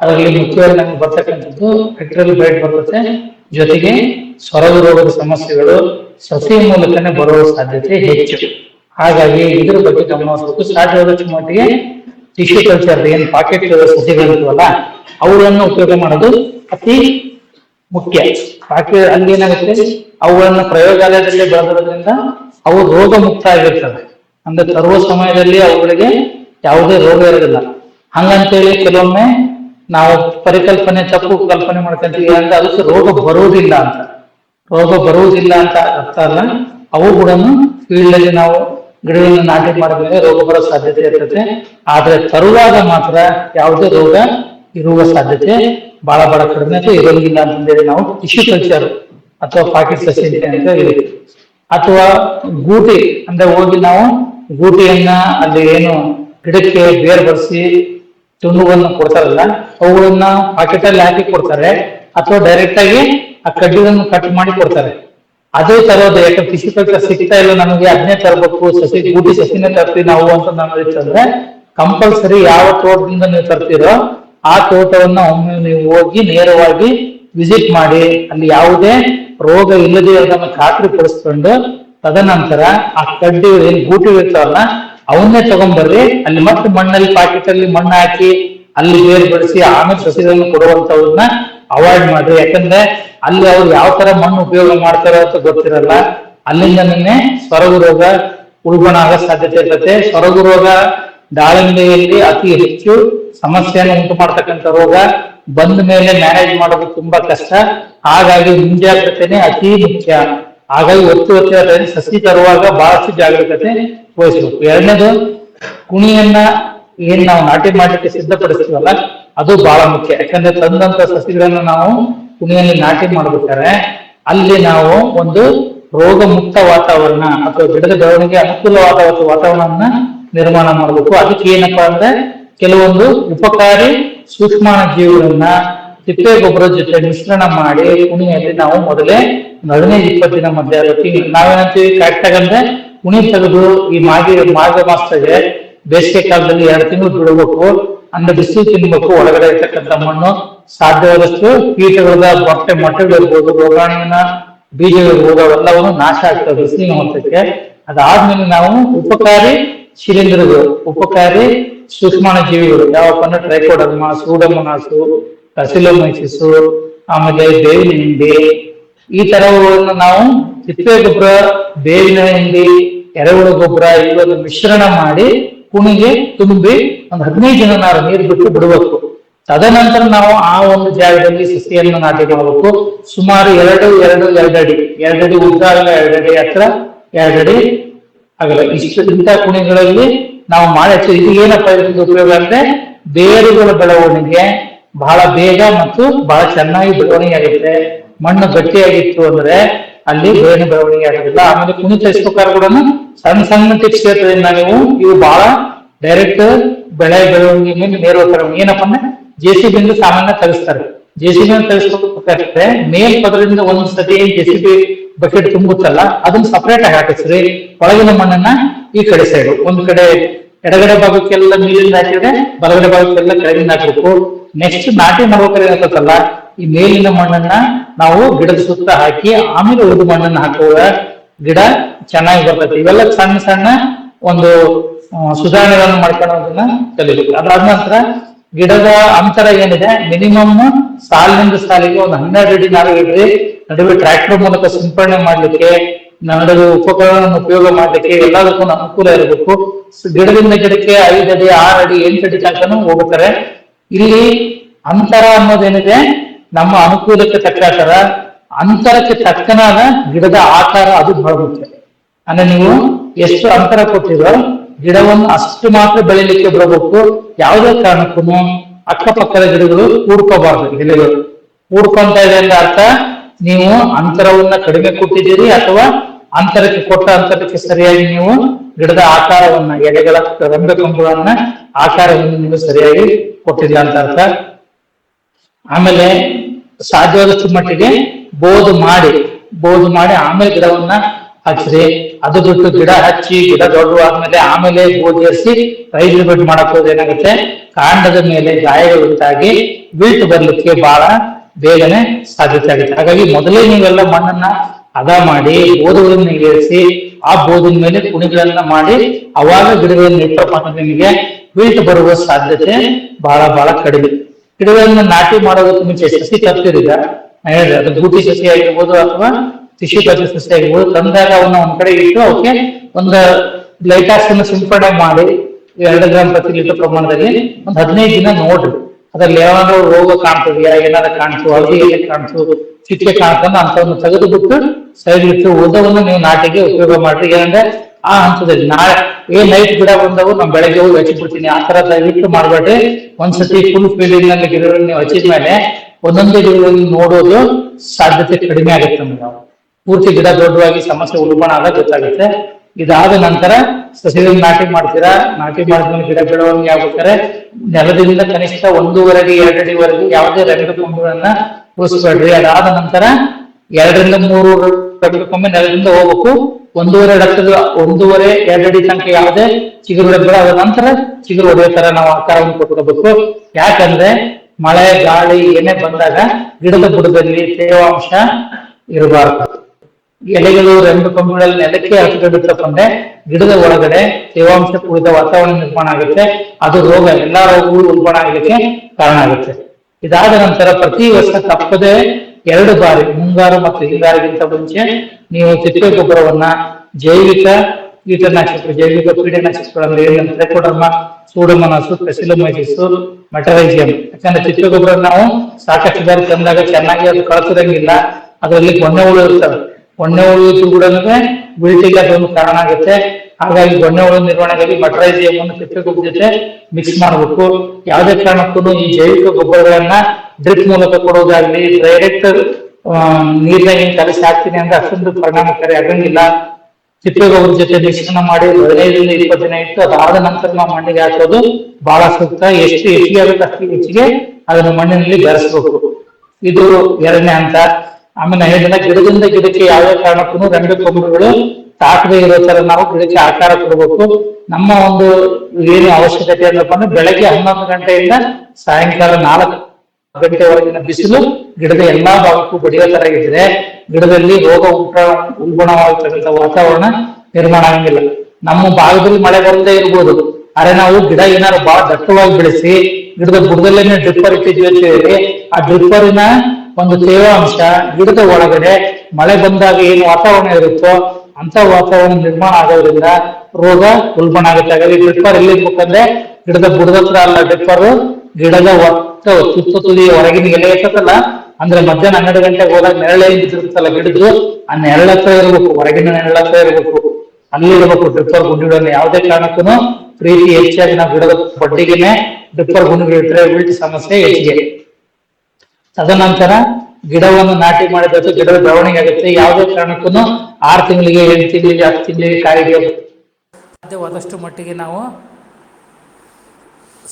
ಅದರಲ್ಲಿ ಮುಖ್ಯವಾಗಿ ನಮ್ಗೆ ಬರ್ತಕ್ಕಂಥದ್ದು ಬ್ಯಾಕ್ಟೀರಿಯಲ್ ಬೈಟ್ ಬರುತ್ತೆ ಜೊತೆಗೆ ಸೊರಗ ರೋಗದ ಸಮಸ್ಯೆಗಳು ಸಸಿ ಮೂಲಕನೇ ಬರುವ ಸಾಧ್ಯತೆ ಹೆಚ್ಚು. ಹಾಗಾಗಿ ಇದ್ರ ಬಗ್ಗೆ ಗಮನ ಸಾಧ್ಯವಾದಷ್ಟು ಮಟ್ಟಿಗೆ ಟಿಶ್ಯೂ ಕಲ್ಚರ್ ಏನು ಪಾಕೆಟ್ ಸಸಿಗಳಿರ್ತವಲ್ಲ ಅವುಗಳನ್ನು ಉಪಯೋಗ ಮಾಡೋದು ಅತಿ ಮುಖ್ಯ. ಪಾಕೆ ಅಲ್ಲಿ ಏನಾಗುತ್ತೆ? ಅವುಗಳನ್ನು ಪ್ರಯೋಗಾಲಯದಲ್ಲಿ ಬೆಳೆದಿರೋದ್ರಿಂದ ಅವು ರೋಗ ಮುಕ್ತ ಆಗಿರ್ತವೆ. ಅಂದ್ರೆ ತರುವ ಸಮಯದಲ್ಲಿ ಅವುಗಳಿಗೆ ಯಾವುದೇ ರೋಗ ಇರೋದಿಲ್ಲ. ಹಂಗಂತೇಳಿ ಕೆಲವೊಮ್ಮೆ ನಾವು ಪರಿಕಲ್ಪನೆ, ತಪ್ಪು ಕಲ್ಪನೆ ಮಾಡ್ಕೊಂತೀವಿ ಅಂದ್ರೆ ಅದಕ್ಕೆ ರೋಗ ಬರುವುದಿಲ್ಲ ಅಂತ. ರೋಗ ಬರುವುದಿಲ್ಲ ಅಂತ ಅರ್ಥ ಅಲ್ಲ. ಅವು ಕೂಡ ಫೀಲ್ಡ್ ಅಲ್ಲಿ ನಾವು ಗಿಡಗಳನ್ನ ನಾಟಿ ಮಾಡಿದ್ಮೇಲೆ ರೋಗ ಬರೋ ಸಾಧ್ಯತೆ ಇರ್ತದೆ. ಆದ್ರೆ ತರುವಾಗ ಮಾತ್ರ ಯಾವುದೇ ರೋಗ ಇರುವ ಸಾಧ್ಯತೆ ಬಹಳ ಬಹಳ ಕಡಿಮೆ. ಅಥವಾ ಇರೋದಿಲ್ಲ ಅಂತಂದೇಳಿ ನಾವು ಟಿಶ್ಯೂ ಕಲ್ಚರ್ ಅಥವಾ ಪಾಕೆಟ್ ಸಸಿ ಅಂತ ಇದೆ ಅಥವಾ ಗೂಟಿ, ಅಂದ್ರೆ ಹೋಗಿ ನಾವು ಗೂಟಿಯನ್ನ ಅಲ್ಲಿ ಏನು ಗಿಡಕ್ಕೆ ಬೇರ್ ಬರೆಸಿ ತುಂಡುಗಳನ್ನ ಕೊಡ್ತಾರಲ್ಲ, ಅವುಗಳನ್ನ ಪಾಕೆಟ್ ಅಲ್ಲಿ ಹಾಕಿ ಕೊಡ್ತಾರೆ, ಅಥವಾ ಡೈರೆಕ್ಟ್ ಆಗಿ ಆ ಕಡ್ಡಿಗಳನ್ನು ಕಟ್ ಮಾಡಿ ಕೊಡ್ತಾರೆ. ಅದೇ ತರೋದು, ಯಾಕಂದ್ರೆ ಫಿಸಿಕಲ್ ಸಿಗ್ತಾ ಇಲ್ಲ ನಮಗೆ, ಅದನ್ನೇ ತರಬೇಕು, ಸಸಿ ಗೂಟಿ ಸಸಿನೇ ತರ್ತೀವಿ ನಾವು ಅಂತ ನಮ್ಮದಿತ್ತಂದ್ರೆ ಕಂಪಲ್ಸರಿ ಯಾವ ತೋಟದಿಂದ ನೀವು ತರ್ತೀರೋ, ಆ ತೋಟವನ್ನ ಒಮ್ಮೆ ನೀವು ಹೋಗಿ ನೇರವಾಗಿ ವಿಸಿಟ್ ಮಾಡಿ, ಅಲ್ಲಿ ಯಾವುದೇ ರೋಗ ಇಲ್ಲದೆ ಇರೋದನ್ನ ಖಾತ್ರಿ ಪಡಿಸ್ಕೊಂಡು ತದನಂತರ ಆ ಕಡ್ಡಿ ಏನ್ ಗೂಟಿ ಇರ್ತಾವಲ್ಲ, ಅವನ್ನೇ ತಗೊಂಡ್ಬರ್ರಿ ಅಲ್ಲಿ ಮತ್ತೆ ಮಣ್ಣಲ್ಲಿ ಪಾಕೆಟ್ ಅಲ್ಲಿ ಮಣ್ಣು ಹಾಕಿ ಅಲ್ಲಿ ಬೇರು ಬೆಳೆಸಿ ಆಮೇಲೆ ಸಸಿಗಳನ್ನು ಕೊಡುವಂತವನ್ನ ಅವಾಯ್ಡ್ ಮಾಡ್ರಿ. ಯಾಕಂದ್ರೆ ಅಲ್ಲಿ ಅವ್ರು ಯಾವ ತರ ಮಣ್ಣು ಉಪಯೋಗ ಮಾಡ್ತಾರೋ ಅಂತ ಗೊತ್ತಿರಲ್ಲ. ಅಲ್ಲಿಂದನೇ ಸೊರಗು ರೋಗ ಉಲ್ಬಣ ಆಗೋ ಸಾಧ್ಯತೆ ಇರ್ತದೆ ಸೊರಗು ರೋಗ ದಾಳಿಂಬೆಯಲ್ಲಿ ಅತಿ ಹೆಚ್ಚು ಸಮಸ್ಯೆಯನ್ನು ಉಂಟು ಮಾಡ್ತಕ್ಕಂಥ ರೋಗ. ಬಂದ ಮೇಲೆ ಮ್ಯಾನೇಜ್ ಮಾಡೋದು ತುಂಬಾ ಕಷ್ಟ. ಹಾಗಾಗಿ ಮುಂಜಾಗ್ರತೆನೆ ಅತಿ ಮುಖ್ಯ. ಹಾಗಾಗಿ ಒತ್ತು ಒತ್ತಿ ಸಸಿ ತರುವಾಗ ಬಹಳಷ್ಟು ಜಾಗರೂಕತೆ ವಹಿಸಬೇಕು. ಎರಡನೇದು, ಕುಣಿಯನ್ನ ಏನ್ ನಾವು ನಾಟಿ ಮಾಡಲಿಕ್ಕೆ ಸಿದ್ಧಪಡಿಸ್ತೀವಲ್ಲ ಅದು ಬಹಳ ಮುಖ್ಯ. ಯಾಕಂದ್ರೆ ತಂದಂತ ಸಸಿಗಳನ್ನ ನಾವು ಕುಣಿಯಲ್ಲಿ ನಾಟಿ ಮಾಡ್ಬೇಕಾದ್ರೆ ಅಲ್ಲಿ ನಾವು ಒಂದು ರೋಗ ಮುಕ್ತ ವಾತಾವರಣ ಅಥವಾ ಗಿಡದ ಬೆಳವಣಿಗೆ ಅನುಕೂಲವಾದ ವಾತಾವರಣವನ್ನ ನಿರ್ಮಾಣ ಮಾಡಬೇಕು. ಅದಕ್ಕೆ ಏನಪ್ಪಾ ಅಂದ್ರೆ ಕೆಲವೊಂದು ಉಪಕಾರಿ ಸೂಕ್ಷ್ಮಾಣು ಜೀವಿಗಳನ್ನ ತಿಪ್ಪೆ ಗೊಬ್ಬರದ ಜೊತೆ ಮಿಶ್ರಣ ಮಾಡಿ ಕುಣಿಯಲ್ಲಿ ನಾವು ಮೊದಲೇ ಹದಿನೈದು ಇಪ್ಪತ್ತು ದಿನ ಮಧ್ಯ ನಾವೇನಂತೀವಿ? ಕರೆಕ್ಟ್ ಆಗಂದ್ರೆ ಕುಣಿ ತೆಗೆದು ಈ ಮಾಗಿ ಮಾಘ ಮಾಸದಾಗೆ ಬೇಸಿಗೆ ಕಾಲದಲ್ಲಿ ಎರಡು ತಿಂಗಳು ಬಿಡಬೇಕು ಅಂದ್ರೆ ಬಿಸಿ ತಿನ್ಬೇಕು ಒಳಗಡೆ ಇರ್ತಕ್ಕಂಥ ಮಣ್ಣು ಸಾಧ್ಯವಾದಷ್ಟು ಕೀಟಗಳ ಮೊಟ್ಟೆ ಮೊಟ್ಟೆಗಳಿರ್ಬೋದು, ರೋಗಾಣುವಿನ ಬೀಜಗಳಿರ್ಬೋದು ಅವೆಲ್ಲವನ್ನು ನಾಶ ಆಗ್ತದೆ ಬಿಸಿಲಿನ ಮೊತ್ತಕ್ಕೆ ಅದಾದ್ಮೇಲೆ ನಾವು ಉಪಕಾರಿ ಶಿಲೀಂಧ್ರಗಳು, ಉಪಕಾರಿ ಸೂಕ್ಷ್ಮಾಣ ಜೀವಿಗಳು ಯಾವಪ್ಪ ಅಂದ್ರೆ ಟ್ರೈಕೋಡರ್ಮ ಸೂಡಮೊನಾಸು ಕಸಿಲೋಮೈಸಿಸ್, ಆಮೇಲೆ ಬೇವಿನ ಹಿಂಡಿ, ಈ ತರವುಗಳನ್ನ ನಾವು ತಿಪ್ಪೆ ಗೊಬ್ಬರ, ಬೇವಿನ ಹಿಂಡಿ, ಎರೆಹುಳ ಗೊಬ್ಬರ ಇವನ್ನು ಮಿಶ್ರಣ ಮಾಡಿ ಕುಣಿಗೆ ತುಂಬಿ ಒಂದು ಹದಿನೈದು ದಿನ ನಾವು ನೀರು ಬಿಟ್ಟು ಬಿಡಬೇಕು. ತದನಂತರ ನಾವು ಆ ಒಂದು ಜಾಗದಲ್ಲಿ ಸಸಿಯನ್ನು ನಾಟಿ ಮಾಡಬೇಕು. ಸುಮಾರು ಎರಡು ಎರಡು ಎರಡಡಿ ಎರಡಡಿ ಉದ್ದ ಅಗಲ ಎರಡಡಿ ಹತ್ರ ಎರಡಡಿ ಆಗಲ್ಲ. ಇಷ್ಟು ಇಂಥ ಕುಣಿಗಳಲ್ಲಿ ನಾವು ಮಾಡಿ ಇದು ಏನಪ್ಪ ಇದರಿಂದ ಉಪಯೋಗ ಅಂದ್ರೆ ಬೇರುಗಳ ಬೆಳವಣಿಗೆ ಬಹಳ ಬೇಗ ಮತ್ತು ಬಹಳ ಚೆನ್ನಾಗಿ ಬೆಳವಣಿಗೆ ಆಗಿದೆ ಮಣ್ಣು ಗಟ್ಟಿಯಾಗಿತ್ತು ಅಂದ್ರೆ ಅಲ್ಲಿ ಬೇರಿನ ಬೆಳವಣಿಗೆ ಆಗೋದಿಲ್ಲ. ಆಮೇಲೆ ಕುಣಿತ ಇಸ್ಬೇಕಾದ್ರೆ ಕೂಡ ಸಣ್ಣ ಸಣ್ಣ ಟಿಪ್ಸ್ ಹೇಳ್ತದಿಂದ ನೀವು ಇವು ಬಹಳ ಡೈರೆಕ್ಟ್ ಬೆಳೆ ಬೆಳವಣಿಗೆ ಮೇಲೆ ನೇರವಾಗಿ ಏನಪ್ಪ ಅಂದ್ರೆ ಜೆ ಸಿ ಬಿಂದು ಸಾಮಾನ್ಯ ತರಿಸ್ತಾರೆ ಜೆ ಸಿ ಬಿ ತರಿಸ್ಬೇಕಾದ್ರೆ ಮೇಲ್ ಪದರಿಂದ ಒಂದ್ ಸತಿ ಜೆ ಸಿ ಬಿ ಬಕೆಟ್ ತುಂಬುತ್ತಲ್ಲ ಅದನ್ನ ಸಪರೇಟ್ ಆಗಿ ಹಾಕಿಸ್ರಿ. ಒಳಗಿನ ಮಣ್ಣನ್ನ ಈ ಕಡೆ ಸೈಡ್ ಒಂದ್ ಕಡೆ ಎಡಗಡೆ ಭಾಗಕ್ಕೆಲ್ಲ ನೀರಿಂದ ಹಾಕಿದ್ರೆ ಬಲಗಡೆ ಭಾಗಕ್ಕೆಲ್ಲ ಕೆಳಗಿಂದ ಹಾಕಬೇಕು. ನೆಕ್ಸ್ಟ್ ನಾಟಿ ಮಾಡ್ಬೇಕಾದ್ರೆ ಏನಾಗ್ತದಲ್ಲ ಈ ಮೇಲಿನ ಮಣ್ಣನ್ನ ನಾವು ಗಿಡದ ಸುತ್ತ ಹಾಕಿ, ಆಮೇಲೆ ಒಂದು ಮಣ್ಣನ್ನ ಹಾಕುವ ಗಿಡ ಚೆನ್ನಾಗಿ ಬರ್ತೈತಿ. ಇವೆಲ್ಲ ಸಣ್ಣ ಸಣ್ಣ ಒಂದು ಸುಧಾರಣೆಗಳನ್ನು ಮಾಡ್ಕೊಳ್ಳೋದನ್ನ ಕಲಿಬೇಕು. ಅದಾದ ನಂತರ ಗಿಡದ ಅಂತರ ಏನಿದೆ? ಮಿನಿಮಮ್ ಸಾಲಿನಿಂದ ಸಾಲಿಗೆ ಒಂದು ಹನ್ನೆರಡು ಅಡಿ, ನಾಲ್ಕು ಇಡ್ರಿ ನಡುವೆ ಟ್ರ್ಯಾಕ್ಟರ್ ಮೂಲಕ ಸಿಂಪಡಣೆ ಮಾಡ್ಲಿಕ್ಕೆ ನಡುವೆ ಉಪಕರಣವನ್ನು ಉಪಯೋಗ ಮಾಡ್ಲಿಕ್ಕೆ ಎಲ್ಲದಕ್ಕೂ ಅನುಕೂಲ ಇರಬೇಕು. ಗಿಡದಿಂದ ಗಿಡಕ್ಕೆ ಐದು ಅಡಿ, ಆರು ಅಡಿ, ಎಂಟು ಅಡಿ ತನಕ ಹೋಗ್ತಾರೆ ಇಲ್ಲಿ ಅಂತರ ಅನ್ನೋದೇನಿದೆ? ನಮ್ಮ ಅನುಕೂಲಕ್ಕೆ ತಕ್ಕ ತರ ಅಂತರಕ್ಕೆ ತಕ್ಕನಾದ ಗಿಡದ ಆಕಾರ ಅದು ಬಹಳ ಅಂದ್ರೆ ನೀವು ಎಷ್ಟು ಅಂತರ ಕೊಟ್ಟಿರೋ ಗಿಡವನ್ನು ಅಷ್ಟು ಮಾತ್ರ ಬೆಳಿಲಿಕ್ಕೆ ಬರಬೇಕು ಯಾವುದೇ ಕಾರಣಕ್ಕೂ ಅಕ್ಕಪಕ್ಕದ ಗಿಡಗಳು ಕೂಡ್ಕೋಬಾರ್ದು, ಗಿಡಗಳು. ಕೂಡ್ಕೊಂತ ಇದೆ ಅಂತ ಅರ್ಥ, ನೀವು ಅಂತರವನ್ನ ಕಡಿಮೆ ಕೊಟ್ಟಿದ್ದೀರಿ ಅಥವಾ ಅಂತರಕ್ಕೆ ಕೊಟ್ಟ ಅಂತರಕ್ಕೆ ಸರಿಯಾಗಿ ನೀವು ಗಿಡದ ಆಕಾರವನ್ನ, ಎಲೆಗಳ ರಂಗ ಕಂಬಗಳನ್ನ ಆಕಾರವನ್ನು ನೀವು ಸರಿಯಾಗಿ ಕೊಟ್ಟಿಲ್ಲ ಅಂತ ಅರ್ಥ. ಆಮೇಲೆ ಸಾಧ್ಯವಾದಷ್ಟು ಮಟ್ಟಿಗೆ ಬೋದು ಮಾಡಿ ಬೋದು ಮಾಡಿ ಆಮೇಲೆ ಗಿಡವನ್ನ ಹಚ್ಚಿರಿ. ಅದು ಬಿಟ್ಟು ಗಿಡ ಹಚ್ಚಿ, ಗಿಡ ದೊಡ್ಡವಾದ್ಮೇಲೆ ಆಮೇಲೆ ಬೋದು ಹಚ್ಚಿ ರೈಲು ಬಿಟ್ಟು ಮಾಡಕ್ ಹೋದ್ರೆ ಏನಾಗುತ್ತೆ? ಕಾಂಡದ ಮೇಲೆ ಗಾಯಗಳು ಉಂಟಾಗಿ ಬೀಳ್ತು ಬರ್ಲಿಕ್ಕೆ ಬಹಳ ಬೇಗನೆ ಸಾಧ್ಯತೆ ಆಗುತ್ತೆ. ಹಾಗಾಗಿ ಮೊದಲೇ ನೀವೆಲ್ಲ ಮಣ್ಣನ್ನ ಅದ ಮಾಡಿ ಬೋಧುಗಳನ್ನ ಏರಿಸಿ ಆ ಬೋಧಿನ ಮೇಲೆ ಕುಣಿಗಳನ್ನ ಮಾಡಿ ಅವಾಗ ಗಿಡಗಳನ್ನ ಇಟ್ಟಪ್ಪ ಅಂದ್ರೆ ನಿಮಗೆ ಬೀಳ್ತು ಬರುವ ಸಾಧ್ಯತೆ ಬಹಳ ಬಹಳ ಕಡಿಮೆ. ಗಿಡಗಳನ್ನ ನಾಟಿ ಮಾಡೋದಕ್ಕೆ ಮುಂಚೆ ಸಸಿ ತಪ್ಪಿರಿಗ ಹೇಳಿದ್ರೆ ಹೇಳಿದೆ, ಅದು ಬೂಟಿ ಸಸಿ ಆಗಿರ್ಬೋದು ಅಥವಾ ಟಿಶ್ಯೂ ಪಚ್ಚ ಸಸಿ ಆಗಿರ್ಬೋದು, ತಂದಾಗ ಅವನ್ನ ಒಂದ್ ಕಡೆ ಇಟ್ಟು ಅವಕ್ಕೆ ಒಂದು ಲೈಟಾಸ್ ಅನ್ನು ಸಿಂಪಡಣೆ ಮಾಡಿ, ಎರಡು ಗ್ರಾಮ್ ಪ್ರತಿ ಲೀಟರ್ ಪ್ರಮಾಣದಲ್ಲಿ ಒಂದ್ ಹದಿನೈದು ದಿನ ನೋಡ್ರಿ. ಅದ್ರಲ್ಲಿ ಏನಾದ್ರು ರೋಗ ಕಾಣ್ತದೆಯಾ ಏನಾದ್ರು ಕಾಣ್ತು ಹಳದಿ ಕಾಣ್ತು ಚಿಟ್ಟೆ ಕಾಣ್ತಂದ ಅಂತವನ್ನು ತೆಗೆದು ಬಿಟ್ಟು ಸೈಡ್ ಇಟ್ಟು ಉದ್ದವನ್ನು ನೀವು ನಾಟಿಗೆ ಉಪಯೋಗ ಮಾಡ್ರಿ. ಏನಂದ್ರೆ ಆ ಹಂತದಲ್ಲಿ ನಾಳೆ ಏ ಲೈಟ್ ಗಿಡ ಬಂದವು ನಾವು ಬೆಳಗ್ಗೆ ಹೋಗಿ ಹಚ್ಚಿಬಿಡ್ತೀನಿ. ಆ ತರ ದಯವಿಟ್ಟು ಮಾಡಬೇಡ್ರಿ ಒಂದ್ಸತಿ ಫುಲ್ ಫೀಲ್ಡಿಂಗ್ನಲ್ಲಿ ಗಿಡಗಳನ್ನ ನೀವು ಹಚ್ಚಿದ ಮೇಲೆ ಒಂದೊಂದೇ ಗಿಡಗಳನ್ನು ನೋಡೋದು ಸಾಧ್ಯತೆ ಕಡಿಮೆ ಆಗುತ್ತೆ ನಾವು ಪೂರ್ತಿ ಗಿಡ ದೊಡ್ಡವಾಗಿ ಸಮಸ್ಯೆ ಉಲ್ಬಣ ಆಗ ಗೊತ್ತಾಗುತ್ತೆ. ಇದಾದ ನಂತರ ಸಸಿಗಳನ್ನ ನಾಟಿ ಮಾಡ್ತೀರಾ? ನಾಟಿ ಮಾಡಿದ್ಮೇಲೆ ಗಿಡ ಬೆಳವಣಿಗೆ ಆಗ್ಬೇಕಾದ್ರೆ ನೆಲದಿಂದ ಕನಿಷ್ಠ ಒಂದೂವರೆಗೆ ಎರಡಡಿವರೆಗೆ ಯಾವುದೇ ರಂಗದ ಕೊಂಬುಗಳನ್ನ ಉಳಿಸ್ಬೇಡ್ರಿ ಅದಾದ ನಂತರ ಎರಡರಿಂದ ಮೂರು ರೆಂಬೆಕೊಮ್ಮೆ ನೆಲದಿಂದ ಹೋಗ್ಬೇಕು ಒಂದೂವರೆ ಅಡಕದ ಒಂದೂವರೆ ಎರಡು ಅಡಿ ತನಕ ಯಾವುದೇ ಚಿಗುರು ಗಿಡಗಳು ಅದ ನಂತರ ಚಿಗುರು ಹೊಡೆಯೋ ತರ ನಾವು ಆಕಾರವನ್ನು ಕೊಟ್ಕೋಬೇಕು ಯಾಕಂದ್ರೆ ಮಳೆ, ಗಾಳಿ ಏನೇ ಬಂದಾಗ ಗಿಡದ ಬುಡದಲ್ಲಿ ತೇವಾಂಶ ಇರಬಾರದು. ಎಲೆಗಳು ರೆಂಬೆ ಕೊಂಬುಗಳಲ್ಲಿ ನೆಲಕ್ಕೆ ಹಚ್ಕೊಂಡಿರ್ತಪ್ಪ ಅಂದ್ರೆ ಗಿಡದ ಒಳಗಡೆ ತೇವಾಂಶ ಕೂಡಿದ ವಾತಾವರಣ ನಿರ್ಮಾಣ ಆಗುತ್ತೆ. ಅದು ರೋಗ ಎಲ್ಲಾ ರೋಗಗಳು ಉಲ್ಬಣ ಆಗಲಿಕ್ಕೆ ಕಾರಣ ಆಗುತ್ತೆ. ಇದಾದ ನಂತರ ಪ್ರತಿ ವರ್ಷ ತಪ್ಪದೆ ಎರಡು ಬಾರಿ ಮುಂಗಾರು ಮತ್ತು ಹಿಂಗಾರಿಗಿಂತ ಮುಂಚೆ ನೀವು ತಿಪ್ಪೆ ಗೊಬ್ಬರವನ್ನ ಜೈವಿಕ ಕೀಟನಾಶಕ ಜೈವಿಕ ಕೀಟನಾಶಕಗಳನ್ನು ಏನಂದ್ರೆ ಕೊಡಮ್ಮ ಸೂಡಮನಸು ಪೆಸಿಲಮೈಸಿಸ್ ಮೆಟರೈಸಿಯಂ. ಯಾಕಂದ್ರೆ ತಿಪ್ಪೆ ಗೊಬ್ಬರ ನಾವು ಸಾಕಷ್ಟು ಬಾರಿ ತಂದಾಗ ಚೆನ್ನಾಗಿ ಅದು ಕಳಿಸಿದಂಗಿಲ್ಲ, ಅದರಲ್ಲಿ ಬೊಣ್ಣೆ ಹುಳು ಇರ್ತವೆ. ಬೊಣ್ಣೆ ಹುಳು ಇದ್ರು ಕೂಡ ಬಿಳ್ತಿಗೆ ಅದೊಂದು ಕಾರಣ ಆಗುತ್ತೆ. ಹಾಗಾಗಿ ಬೊಣ್ಣೆ ಹುಳು ನಿರ್ವಹಣೆಗಾಗಿ ಮೆಟರೈಸಿಯಂ ಅನ್ನು ತಿಪ್ಪೆ ಗೊಬ್ಬರ ಜೊತೆ ಮಿಕ್ಸ್ ಮಾಡಬೇಕು. ಯಾವುದೇ ಕಾರಣಕ್ಕೂ ಈ ಜೈವಿಕ ಗೊಬ್ಬರಗಳನ್ನ ಡ್ರಿಪ್ ಮೂಲಕ ಕೊಡೋದಾಗ್ಲಿ ಡೈರೆಕ್ಟ್ ನೀರ್ನಾಗ ಹಿಂಗ್ ಕಲಸಿ ಹಾಕ್ತೀನಿ ಅಂದ್ರೆ ಅಷ್ಟೊಂದು ಪರಿಣಾಮಕಾರಿ ಆಗಂಗಿಲ್ಲ. ಚಿತ್ರಗೌರ ಜೊತೆ ಮಿಶ್ರಣ ಮಾಡಿ ಹದಿನೈದರಿಂದ ಇಪ್ಪತ್ತು ದಿನ ಇಟ್ಟು ಅದಾದ ನಂತರ ನಾವು ಮಣ್ಣಿಗೆ ಹಾಕೋದು ಬಹಳ ಸೂಕ್ತ. ಎಷ್ಟು ಹೆಚ್ಚಿಗೆ ಆಗುತ್ತೆ ಅಷ್ಟು ಹೆಚ್ಚಿಗೆ ಅದನ್ನು ಮಣ್ಣಿನಲ್ಲಿ ಬೆರೆಸ್ಬೇಕು. ಇದು ಎರಡನೇ ಹಂತ. ಆಮೇಲೆ ಹೇಳಿದ ಗಿಡದಿಂದ ಗಿಡಕ್ಕೆ ಯಾವುದೇ ಕಾರಣಕ್ಕೂ ರಂಗ ಕೊಂಬುಗಳು ತಾಕದೇ ಇರೋ ತರ ನಾವು ಗಿಡಕ್ಕೆ ಆಕಾರ ಕೊಡಬೇಕು. ನಮ್ಮ ಒಂದು ಏನು ಅವಶ್ಯಕತೆ ಅಂದ್ರೆ ಬೆಳಗ್ಗೆ ಹನ್ನೊಂದು ಗಂಟೆಯಿಂದ ಸಾಯಂಕಾಲ ನಾಲ್ಕು ಗಂಟೆವರೆಗಿನ ಬಿಸಿಲು ಗಿಡದ ಎಲ್ಲಾ ಭಾಗಕ್ಕೂ ಬಡಿಯೋ ತರ ಇಟ್ಟಿದೆ. ಗಿಡದಲ್ಲಿ ರೋಗ ಉಂಟ ಉಲ್ಬಣವಾಗತಕ್ಕಂಥ ವಾತಾವರಣ ನಿರ್ಮಾಣ ಆಗಂಗಿಲ್ಲ. ನಮ್ಮ ಭಾಗದಲ್ಲಿ ಮಳೆ ಬರದೇ ಇರ್ಬೋದು. ಆದ್ರೆ ನಾವು ಗಿಡ ಏನಾದ್ರು ಬಹಳ ದಟ್ಟವಾಗಿ ಬೆಳೆಸಿ ಗಿಡದ ಬುಡದಲ್ಲೇನೆ ಡ್ರಿಪ್ಪರ್ ಇಟ್ಟಿದ್ವಿ ಅಂತ ಹೇಳಿ ಆ ಡ್ರಿಪ್ಪರಿನ ಒಂದು ತೇವಾಂಶ ಗಿಡದ ಒಳಗಡೆ ಮಳೆ ಬಂದಾಗ ಏನು ವಾತಾವರಣ ಇರುತ್ತೋ ಅಂತ ವಾತಾವರಣ ನಿರ್ಮಾಣ ಆಗೋದ್ರಿಂದ ರೋಗ ಉಲ್ಬಣ ಆಗುತ್ತೆ. ಹಾಗಾಗಿ ಡ್ರಿಪ್ಪರ್ ಎಲ್ಲಿ ಇರ್ಬೇಕಂದ್ರೆ ಗಿಡದ ಬುಡದ ಹತ್ರ ಅಲ್ಲ. ಡ್ರಿಪ್ಪರ್ ಗಿಡದ ಒತ್ತ ಸುಸ್ತ ತುದಿ ಹೊರಗಿನ ಎಲೆ ಇರ್ತದಲ್ಲ ಅಂದ್ರೆ ಮಧ್ಯಾಹ್ನ ಹನ್ನೆರಡು ಗಂಟೆಗೆ ಹೋದಾಗ ನೆರಳೆ ಬಿದ್ದಿರುತ್ತಲ್ಲ ಗಿಡದ್ದು? ಆ ನೆರಳ ಹತ್ರ ಇರ್ಬೇಕು, ಹೊರಗಿನ ನೆರಳ ಹತ್ರ ಇರಬೇಕು. ಅಲ್ಲಿ ಇರ್ಬೇಕು, ಡ್ರಿಪ್ಪರ್ ಗುಂಡಿಗಳನ್ನು ಯಾವುದೇ ಕಾರಣಕ್ಕೂ ಪ್ರೀತಿ ಹೆಚ್ಚಾಗಿ ನಾವು ಗಿಡದ ಬಡ್ಡಿಗೆನೆ ಗುಂಡಿಗಳು ಇಟ್ಟರೆ ವಿಲ್ಟ್ ಸಮಸ್ಯೆ ಹೆಚ್ಚಿಗೆ. ತದನಂತರ ಗಿಡವನ್ನು ನಾಟಿ ಮಾಡಿದ ಗಿಡದ ಬೆಳವಣಿಗೆ ಆಗುತ್ತೆ. ಯಾವುದೇ ಕಾರಣಕ್ಕೂ ಆರು ತಿಂಗಳಿಗೆ, ಎಂಟು ತಿಂಗಳಿಗೆ, ಹತ್ತು ತಿಂಗಳಿಗೆ ಕಾಯಿಗೆ ಸಾಧ್ಯವಾದಷ್ಟು ಮಟ್ಟಿಗೆ ನಾವು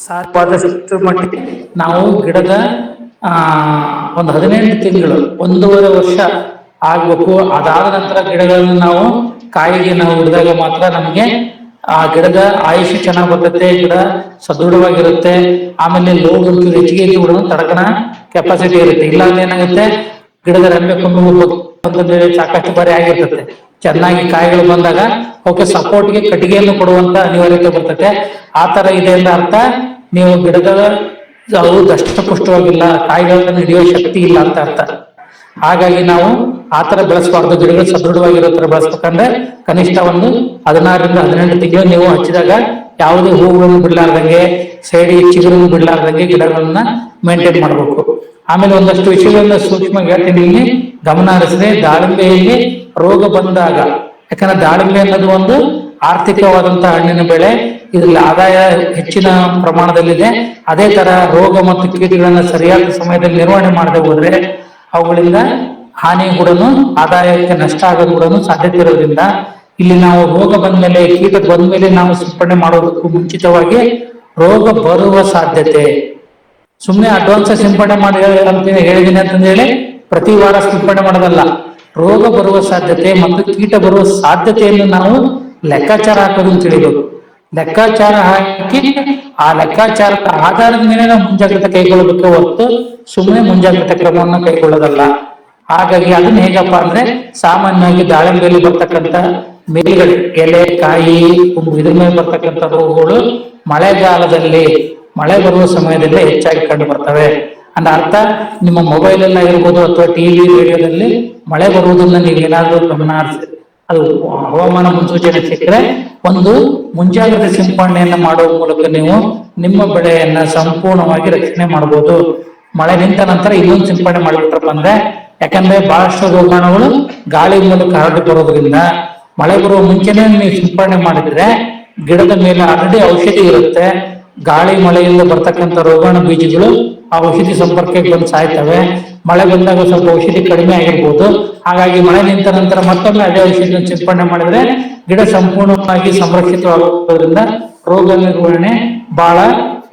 ಸಾಧ್ಯವಾದಷ್ಟು ಮಟ್ಟಿಗೆ ನಾವು ಗಿಡದ, ಆ, ಒಂದು ಹದಿನೆಂಟು ತಿಂಗಳು, ಒಂದೂವರೆ ವರ್ಷ ಆಗ್ಬೇಕು. ಅದಾದ ನಂತರ ಗಿಡಗಳನ್ನು ನಾವು ಕಾಯಿಗೆ ನಾವು ಹಿಡಿದಾಗ ಮಾತ್ರ ನಮಗೆ ಆ ಗಿಡದ ಆಯುಷ್ಯ ಚೆನ್ನಾಗಿ ಬರ್ತೈತೆ, ಗಿಡ ಸದೃಢವಾಗಿರುತ್ತೆ. ಆಮೇಲೆ ಲೋಡ್ ಹೆಚ್ಚಿಗೆ ಕೂಡ ತಡಕನ ಕೆಪಾಸಿಟಿ ಇರುತ್ತೆ. ಇಲ್ಲ ಏನಾಗುತ್ತೆ? ಗಿಡದ ರೆಂಬೆ ಕೊಂಬು ಅಂತಂದ್ರೆ ಸಾಕಷ್ಟು ಬಾರಿ ಆಗಿರ್ತದೆ. ಚೆನ್ನಾಗಿ ಕಾಯಿಗಳು ಬಂದಾಗ ಅವಕ್ಕೆ ಸಪೋರ್ಟ್ಗೆ ಕಟ್ಟಿಗೆಯನ್ನು ಕೊಡುವಂತ ಅನಿವಾರ್ಯತೆ ಬರ್ತದೆ. ಆ ತರ ಇದೆ ಅಂತ ಅರ್ಥ, ನೀವು ಗಿಡದ ಅವು ದಷ್ಟಪುಷ್ಟವಾಗಿಲ್ಲ ಕಾಯಿಗಳನ್ನು ಹಿಡಿಯುವ ಶಕ್ತಿ ಇಲ್ಲ ಅಂತ ಅರ್ಥ. ಹಾಗಾಗಿ ನಾವು ಆತರ ತರ ಬೆಳೆಸಬಾರ್ದು, ಗಿಡಗಳು ಸದೃಢವಾಗಿರೋ ತರ ಬೆಳೆಸ್ಬೇಕಂದ್ರೆ ಕನಿಷ್ಠ ಒಂದು ಹದಿನಾರರಿಂದ ಹದಿನೆಂಟು ತಿಂಗಳು ನೀವು ಹಚ್ಚಿದಾಗ ಯಾವುದೇ ಹೂಗಳನ್ನು ಬಿಡ್ಲಾರ್ದಂಗೆ, ಸೈಡ್ ಚಿಗುರನ್ನು ಬಿಡ್ಲಾರ್ದಂಗೆ ಗಿಡಗಳನ್ನ ಮೇಂಟೈನ್ ಮಾಡಬೇಕು. ಆಮೇಲೆ ಒಂದಷ್ಟು ವಿಷಯಗಳನ್ನ ಸೂಕ್ಷ್ಮವಾಗಿ ಹೇಳ್ತೀನಿ ಇಲ್ಲಿ. ಗಮನ ಹರಿಸಿದೆ ದಾಳಿಂಬೆಯಲ್ಲಿ ರೋಗ ಬಂದಾಗ, ಯಾಕಂದ್ರೆ ದಾಳಿಂಬೆ ಅನ್ನೋದು ಒಂದು ಆರ್ಥಿಕವಾದಂತಹ ಹಣ್ಣಿನ ಬೆಳೆ. ಇದರಲ್ಲಿ ಆದಾಯ ಹೆಚ್ಚಿನ ಪ್ರಮಾಣದಲ್ಲಿದೆ. ಅದೇ ತರ ರೋಗ ಮತ್ತು ಕೀಟಗಳನ್ನ ಸರಿಯಾದ ಸಮಯದಲ್ಲಿ ನಿರ್ವಹಣೆ ಮಾಡದೆ ಹೋದ್ರೆ ಅವುಗಳಿಂದ ಹಾನಿ ಕೂಡ ಆದಾಯಕ್ಕೆ ನಷ್ಟ ಆಗೋದು ಕೂಡ ಸಾಧ್ಯತೆ ಇರೋದ್ರಿಂದ ಇಲ್ಲಿ ನಾವು ರೋಗ ಬಂದ ಮೇಲೆ ಕೀಟ ಬಂದ್ಮೇಲೆ ನಾವು ಸಿಂಪಡಣೆ ಮಾಡೋದಕ್ಕೂ ಮುಂಚಿತವಾಗಿ ರೋಗ ಬರುವ ಸಾಧ್ಯತೆ. ಸುಮ್ಮನೆ ಅಡ್ವಾನ್ಸ್ ಸಿಂಪಡಣೆ ಮಾಡಿ ಅಂತ ಹೇಳಿದೀನಿ ಅಂತಂದೇಳಿ ಪ್ರತಿ ವಾರ ಸಿಂಪಡಣೆ ಮಾಡೋದಲ್ಲ. ರೋಗ ಬರುವ ಸಾಧ್ಯತೆ ಮತ್ತು ಕೀಟ ಬರುವ ಸಾಧ್ಯತೆಯನ್ನು ನಾವು ಲೆಕ್ಕಾಚಾರ ಹಾಕೋದು ಅಂತ ತಿಳಿಬೇಕು. ಲೆಕ್ಕಾಚಾರ ಹಾಕಿ ಆ ಲೆಕ್ಕಾಚಾರದ ಆಧಾರದ ಮೇಲೆ ನಾವು ಮುಂಜಾಗ್ರತೆ ಕೈಗೊಳ್ಳಬೇಕು ಹೊರತು ಸುಮ್ಮನೆ ಮುಂಜಾಗ್ರತೆ ಕ್ರಮವನ್ನು ಕೈಗೊಳ್ಳೋದಲ್ಲ. ಹಾಗಾಗಿ ಅದನ್ನ ಹೇಗಪ್ಪ ಅಂದ್ರೆ ಸಾಮಾನ್ಯವಾಗಿ ದಾಳಿಂಬೆಯಲ್ಲಿ ಬರ್ತಕ್ಕಂಥ ಮೇಲ್ಗಡೆ ಎಲೆ, ಕಾಯಿ ಇದ್ರ ಮೇಲೆ ಬರ್ತಕ್ಕಂಥ ರೋಗಗಳು ಮಳೆಗಾಲದಲ್ಲಿ ಮಳೆ ಬರುವ ಸಮಯದಲ್ಲಿ ಹೆಚ್ಚಾಗಿ ಕಂಡು ಬರ್ತವೆ. ಅಂದ ಅರ್ಥ, ನಿಮ್ಮ ಮೊಬೈಲ್ ಎಲ್ಲ ಇರ್ಬೋದು ಅಥವಾ ಟಿವಿ ರೇಡಿಯೋದಲ್ಲಿ ಮಳೆ ಬರುವುದನ್ನ ನೀವು ಏನಾದ್ರೂ ಗಮನ ಅದು ಹವಾಮಾನ ಮುನ್ಸೂಚನೆ ಸಿಕ್ಕರೆ ಒಂದು ಮುಂಜಾಗ್ರತೆ ಸಿಂಪಡಣೆಯನ್ನ ಮಾಡುವ ಮೂಲಕ ನೀವು ನಿಮ್ಮ ಬೆಳೆಯನ್ನ ಸಂಪೂರ್ಣವಾಗಿ ರಕ್ಷಣೆ ಮಾಡಬಹುದು ಮಳೆ ನಿಂತ ನಂತರ ಇನ್ನೊಂದು ಸಿಂಪಡಣೆ ಮಾಡಿಬಿಟ್ರಪ್ಪ ಅಂದ್ರೆ ಯಾಕಂದ್ರೆ ಬಹಳಷ್ಟು ರೋಗಾಣುಗಳು ಗಾಳಿ ಮೂಲಕ ಹರಡಿ ಬರೋದ್ರಿಂದ ಮಳೆ ಬರುವ ಮುಂಚೆನೆ ನೀವು ಸಿಂಪಡಣೆ ಮಾಡಿದ್ರೆ ಗಿಡದ ಮೇಲೆ ಆಲ್ರೆಡಿ ಔಷಧಿ ಇರುತ್ತೆ. ಗಾಳಿ ಮಳೆಯಿಂದ ಬರ್ತಕ್ಕಂಥ ರೋಗಾಣು ಬೀಜಗಳು ಆ ಔಷಧಿ ಸಂಪರ್ಕಕ್ಕೆ ಬಂದು ಸಾಯ್ತವೆ. ಮಳೆ ಬಂದಾಗ ಸ್ವಲ್ಪ ಔಷಧಿ ಕಡಿಮೆ ಆಗಿರ್ಬೋದು. ಹಾಗಾಗಿ ಮಳೆ ನಿಂತ ನಂತರ ಮತ್ತೊಮ್ಮೆ ಅದೇ ಔಷಧಿಯನ್ನು ಸಿಂಪಡಣೆ ಮಾಡಿದ್ರೆ ಗಿಡ ಸಂಪೂರ್ಣವಾಗಿ ಸಂರಕ್ಷಿತವಾಗುವುದರಿಂದ ರೋಗ ನಿರ್ವಹಣೆ ಬಹಳ